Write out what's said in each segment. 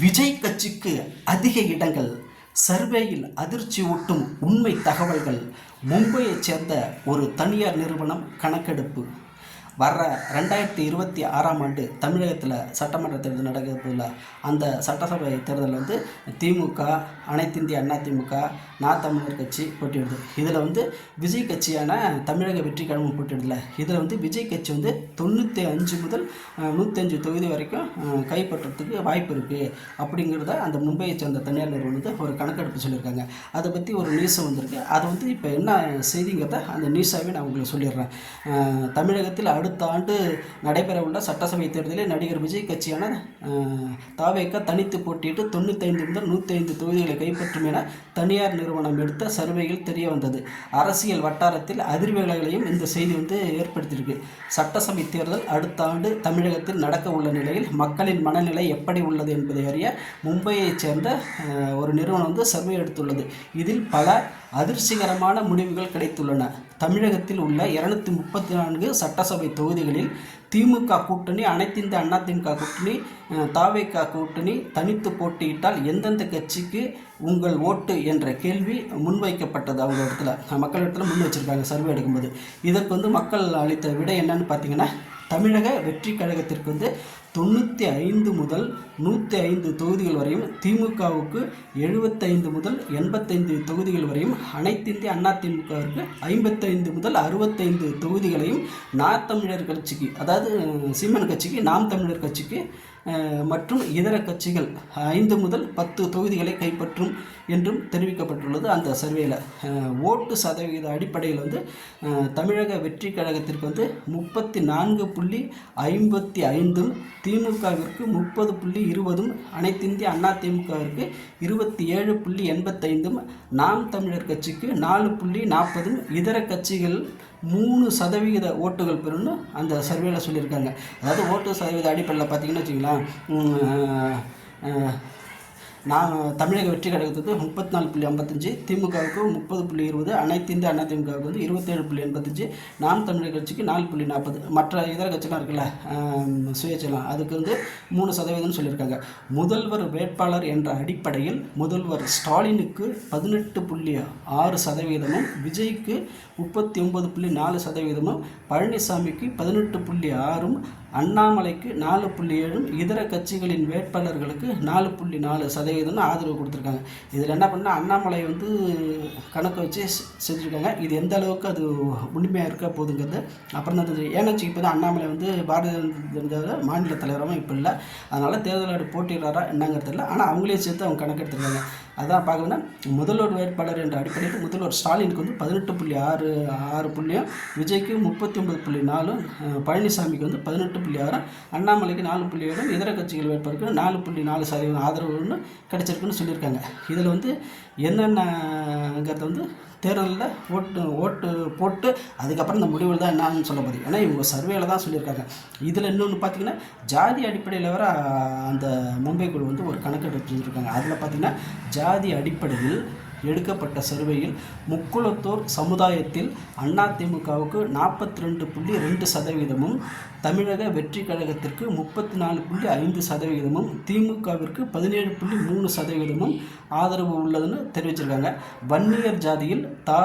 விஜய் கட்சிக்கு அதிக இடங்கள் சர்வேயில் அதிர்ச்சி ஊட்டும் உண்மை தகவல்கள் மும்பையைச் சேர்ந்த ஒரு தனியார் நிறுவனம் கணக்கெடுப்பு. வர்ற ரெண்டாயிரத்தி இருபத்தி ஆறாம் ஆண்டு தமிழகத்தில் சட்டமன்ற தேர்தல் நடக்கிறதுல அந்த சட்டசபை தேர்தலில் வந்து திமுக அனைத்து இந்திய அண்ணா திமுக நான் தமிழர் கட்சி போட்டியிடுது. இதில் வந்து விஜய் கட்சியான தமிழக வெற்றி கழகம் போட்டியிடுதுல இதில் வந்து விஜய் கட்சி வந்து தொண்ணூற்றி அஞ்சு முதல் நூற்றஞ்சு தொகுதி வரைக்கும் கைப்பற்றுறதுக்கு வாய்ப்பு இருக்குது அப்படிங்கிறத அந்த மும்பையை சேர்ந்த தனியார் நிறுவனம் வந்து ஒரு கணக்கெடுப்பு சொல்லியிருக்காங்க. அதை பற்றி ஒரு நியூஸ் வந்திருக்கு. அது வந்து இப்போ என்ன செய்திங்கிறத அந்த நியூஸாகவே நான் உங்களுக்கு சொல்லிடுறேன். தமிழகத்தில் அடுத்த ஆண்டு நடைபெறவுள்ள சட்டசபை தேர்தலில் நடிகர் விஜய் கட்சியான தாவேக்க தாவேக்கா தனித்து போட்டியிட்டு தொண்ணூத்தைந்து முதல் நூற்றி ஐந்து தொகுதிகளை கைப்பற்றும் என தனியார் நிறுவனம் எடுத்த சர்வேயில் தெரிய வந்தது. அரசியல் வட்டாரத்தில் அதிர்வுகளையும் இந்த செய்தி வந்து ஏற்படுத்தியிருக்கு. சட்டசபை தேர்தல் அடுத்த ஆண்டு தமிழகத்தில் நடக்க உள்ள நிலையில் மக்களின் மனநிலை எப்படி உள்ளது என்பதை அறிய மும்பையைச் சேர்ந்த ஒரு நிறுவனம் வந்து சர்வே எடுத்துள்ளது. இதில் பல அதிர்ச்சிகரமான முடிவுகள் கிடைத்துள்ளன. தமிழகத்தில் உள்ள இருநூத்தி முப்பத்தி நான்கு சட்டசபை தொகுதிகளில் திமுக கூட்டணி அனைத்திந்த அண்ணா திமுக கூட்டணி அஹ், கூட்டணி தனித்து போட்டியிட்டால் எந்தெந்த கட்சிக்கு உங்கள் ஓட்டு என்ற கேள்வி முன்வைக்கப்பட்டது அவங்க இடத்துல மக்கள் இடத்துல முன் வச்சிருக்காங்க சர்வே எடுக்கும்போது. இதற்கு வந்து மக்கள் அளித்த விடை என்னன்னு பார்த்தீங்கன்னா தமிழக வெற்றி கழகத்திற்கு வந்து தொண்ணூற்றி ஐந்து முதல் நூற்றி ஐந்து தொகுதிகள் வரையும் திமுகவுக்கு எழுபத்தைந்து முதல் எண்பத்தைந்து தொகுதிகள் வரையும் அனைத்திந்திய அண்ணா திமுகவிற்கு ஐம்பத்தைந்து முதல் அறுபத்தைந்து தொகுதிகளையும் நா தமிழர் கட்சிக்கு அதாவது சீமன் கட்சிக்கு நாம் தமிழர் கட்சிக்கு மற்றும் இதர கட்சிகள் ஐந்து முதல் பத்து தொகுதிகளை கைப்பற்றும் என்றும் தெரிவிக்கப்பட்டுள்ளது அந்த சர்வேயில் ஓட்டு சதவீத அடிப்படையில் வந்து தமிழக வெற்றி கழகத்திற்கு வந்து முப்பத்தி நான்கு புள்ளி ஐம்பத்தி ஐந்தும் திமுகவிற்கு முப்பது புள்ளி இருபதும் அனைத்திந்திய அண்ணா திமுகவிற்கு இருபத்தி ஏழு புள்ளி எண்பத்தைந்தும் நாம் தமிழர் கட்சிக்கு நாலு புள்ளி நாற்பதும் இதர கட்சிகள் மூணு சதவிகித ஓட்டுகள் பெறும்னு அந்த சர்வேல சொல்லியிருக்காங்க. அதாவது ஓட்டு சதவீத அடிப்படையில் பார்த்தீங்கன்னு வச்சுங்களேன் நான் தமிழக வெற்றி கழகத்துக்கு முப்பத்தி நாலு புள்ளி ஐம்பத்தஞ்சு திமுகவுக்கு முப்பது புள்ளி இருபது அனைத்து இந்திய அண்ணா திமுகவுக்கு வந்து இருபத்தேழு புள்ளி எண்பத்தஞ்சு நாம் தமிழர் கட்சிக்கு நாலு புள்ளி நாற்பது மற்ற இதர கட்சிலாம் இருக்குல்ல ஆம், சுயேட்சைலாம் அதுக்கு வந்து மூணு சதவீதம்னு சொல்லியிருக்காங்க. முதல்வர் வேட்பாளர் என்ற அடிப்படையில் முதல்வர் ஸ்டாலினுக்கு பதினெட்டு புள்ளி ஆறு சதவீதமும் விஜய்க்கு முப்பத்தி ஒன்பது புள்ளி நாலு சதவீதமும் பழனிசாமிக்கு பதினெட்டு புள்ளி ஆறும் அண்ணாமலைக்கு நாலு புள்ளி ஏழும் இதர கட்சிகளின் வேட்பாளர்களுக்கு நாலு புள்ளி நாலு சதவீதம்னு ஆதரவு கொடுத்துருக்காங்க. இதில் என்ன பண்ணால் அண்ணாமலை வந்து கணக்கு வச்சு செஞ்சுருக்காங்க. இது எந்த அளவுக்கு அது உண்மையாக இருக்க போகுதுங்கிறது அப்புறம் தான் தெரியும். ஏன்னா இப்போ தான் அண்ணாமலை வந்து பாரதிய ஜனதா மாநில தலைவராகவும் இப்போ இல்லை. அதனால் தேர்தலோட போட்டியிடாரா என்னங்கிறது இல்லை ஆனால் அவங்களே சேர்த்து அவங்க கணக்கெடுத்துருக்காங்க. அதான் பார்க்கணும்னா முதல்வர் வேட்பாளர் என்ற அடிப்படையில் முதல்வர் ஸ்டாலினுக்கு வந்து பதினெட்டு புள்ளி ஆறு ஆறு புள்ளியும் விஜய்க்கு முப்பத்தி ஒன்பது புள்ளி நாலும் பழனிசாமிக்கு வந்து பதினெட்டு புள்ளி ஆறும் அண்ணாமலைக்கு நாலு புள்ளி ஏழும் இதர கட்சிகள் வேட்பாளருக்கு நாலு புள்ளி நாலு சதவீதம் ஆதரவுன்னு கிடைச்சிருக்குன்னு சொல்லியிருக்காங்க. இதில் வந்து என்னென்னங்கிறத வந்து தேர்தலில் ஓட்டு ஓட்டு போட்டு அதுக்கப்புறம் இந்த முடிவில் தான் என்னான்னு சொல்ல போகுது ஏன்னா இவங்க சர்வேல தான் சொல்லியிருக்காங்க. இதில் இன்னொன்று பார்த்தீங்கன்னா ஜாதி அடிப்படையில் வர அந்த மும்பை குழு வந்து ஒரு கணக்கெடுப்பு செஞ்சுருக்காங்க. அதில் பார்த்தீங்கன்னா ஜாதி அடிப்படையில் எடுக்கப்பட்ட சர்வேயில் முக்குளத்தோர் சமுதாயத்தில் அதிமுகவுக்கு நாற்பத்தி ரெண்டு புள்ளி ரெண்டு சதவீதமும் தமிழக வெற்றி கழகத்திற்கு முப்பத்தி நாலு புள்ளி ஐந்து சதவீதமும் திமுகவிற்கு பதினேழு புள்ளி மூணு சதவீதமும் ஆதரவு உள்ளதுன்னு தெரிவிச்சிருக்காங்க. வன்னியர் ஜாதியில் தா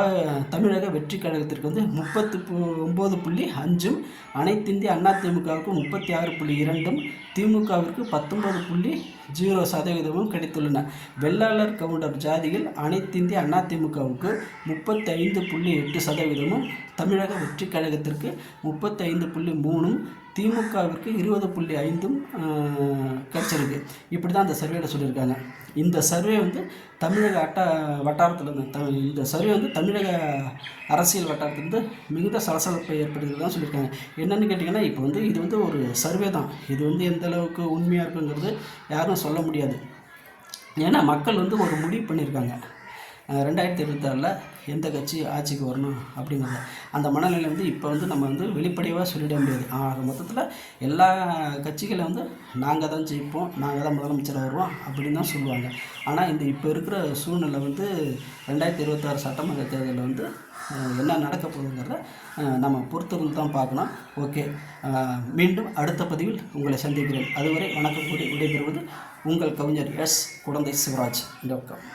தமிழக வெற்றி கழகத்திற்கு வந்து முப்பத்து ஒம்பது புள்ளி அஞ்சும் அனைத்திந்திய அண்ணா திமுகவுக்கு முப்பத்தி ஆறு புள்ளி இரண்டும் திமுகவிற்கு பத்தொன்பது புள்ளி ஜீரோ சதவீதமும் கிடைத்துள்ளன. வெள்ளாளர் கவுண்டர் ஜாதியில் அனைத்து அனைத்திந்திய அண்ணா திமுகவுக்கு முப்பத்தி ஐந்து புள்ளி எட்டு சதவீதமும் தமிழக வெற்றி கழகத்திற்கு முப்பத்தி ஐந்து புள்ளி மூணும் திமுகவிற்கு இருபது புள்ளி ஐந்தும் கிடச்சிருக்கு. இப்படி தான் அந்த சர்வேல சொல்லியிருக்காங்க. இந்த சர்வே வந்து தமிழக அட்ட வட்டாரத்தில் இருந்து த இந்த சர்வே வந்து தமிழக அரசியல் வட்டாரத்திலிருந்து மிகுந்த சலசலப்பை ஏற்படுத்தி தான் சொல்லியிருக்காங்க. என்னென்னு கேட்டிங்கன்னா இப்போ வந்து இது வந்து ஒரு சர்வே தான். இது வந்து எந்த அளவுக்கு உண்மையாக இருக்குங்கிறது யாரும் சொல்ல முடியாது. ஏன்னா மக்கள் வந்து ஒரு முடிவு பண்ணியிருக்காங்க. ரெண்டாயிரத்தி இருபத்தாறில் எந்த கட்சி ஆட்சிக்கு வரணும் அப்படிங்கிறது. அந்த மனநிலை வந்து இப்போ வந்து நம்ம வந்து வெளிப்படையாக சொல்லிட முடியாது. ஆக மொத்தத்தில் எல்லா கட்சிகளும் வந்து நாங்கள் தான் ஜெயிப்போம் நாங்கள் தான் முதலமைச்சர் வருவோம் அப்படின்னு தான் சொல்லுவாங்க. ஆனால் இந்த இப்போ இருக்கிற சூழ்நிலை வந்து ரெண்டாயிரத்தி இருபத்தாறு சட்டமன்ற தேர்தலில் வந்து என்ன நடக்க போகுதுங்கிறத நம்ம பொறுத்திருந்து தான் பார்க்கணும். ஓகே. மீண்டும் அடுத்த பதிவில் உங்களை சந்திக்கிறேன். அதுவரை வணக்கம் கூறி விடைபெறுவது உங்கள் கவிஞர் எஸ். குழந்தை சிவராஜ். இந்த பக்கம்.